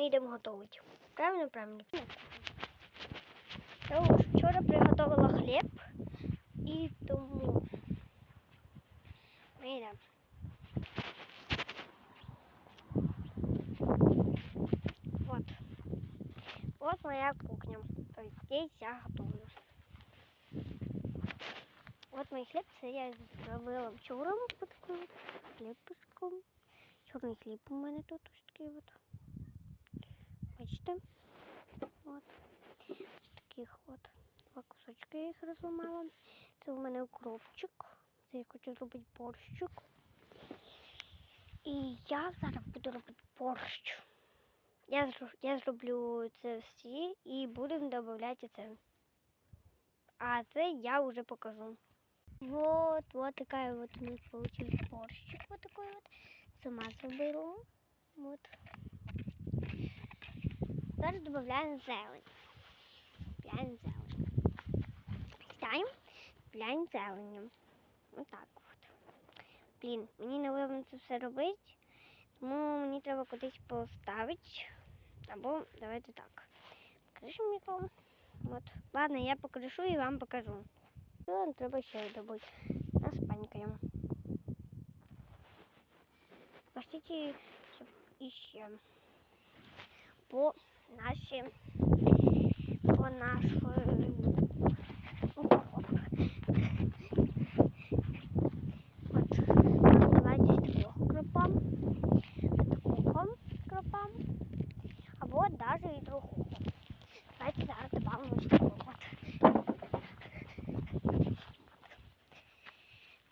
ми йдемо готувати. Правильно, правильно. Я вже вчора приготувала хліб і тому ми йдемо. Вот. Вот моя кухня. То есть здесь я готовлю. Вот мой хліб, це я зробила вчора по такому хлібушком. Чорний хліб у мене тут ось такий от. Бачите? От. Таких от. Два кусочки я їх розламала. Це у мене укропчик. Це я хочу зробити борщик. І я зараз буду робити борщ. Я, я зроблю це всі і будемо додавати це. А це я уже покажу. Вот, вот такая вот у нас получился борщик. Вот такой вот. Сама зробила. Вот. Тепер додаємо зелень. П'ять зелень. Ставимо, п'ять зеленем. Отак от. Блін, мені не вивно це все робити, тому мені треба кудись поставити. Або давайте так. Покажемо його. От. Ладно, я покажу і вам покажу. Що треба ще добути? Наспанькаємо. Пошлите щоб іще по наші по нашу. От давайте з такого кропа, такого кропа, або навіть і другого. Давайте зараз ось такого.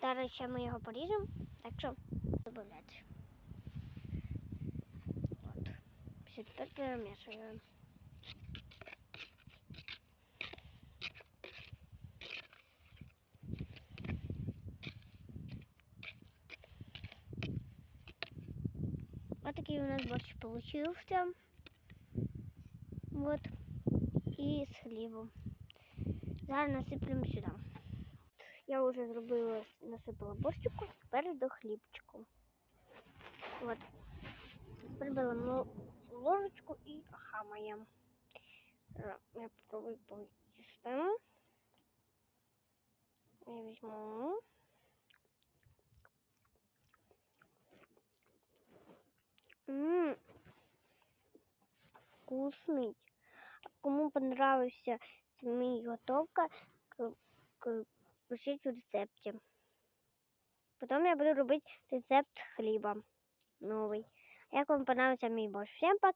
Зараз ще ми його поріжемо, так що додати. От. Все, перемішуємо. Вот такий у нас борщ получился. Вот. І з хлібом. Зараз насиплемо сюди. Я вже зробила, насипала борщику, тепер до хлібчику. От. Тепер беремо ложечку і хамаємо. Я попробую поїсти. Я візьму. Ммм, вкусный. Кому понравився мій готовка, пишіть у рецепті. Потім я буду робити рецепт хліба новий. Як вам понравився мій борщ? Всім пока!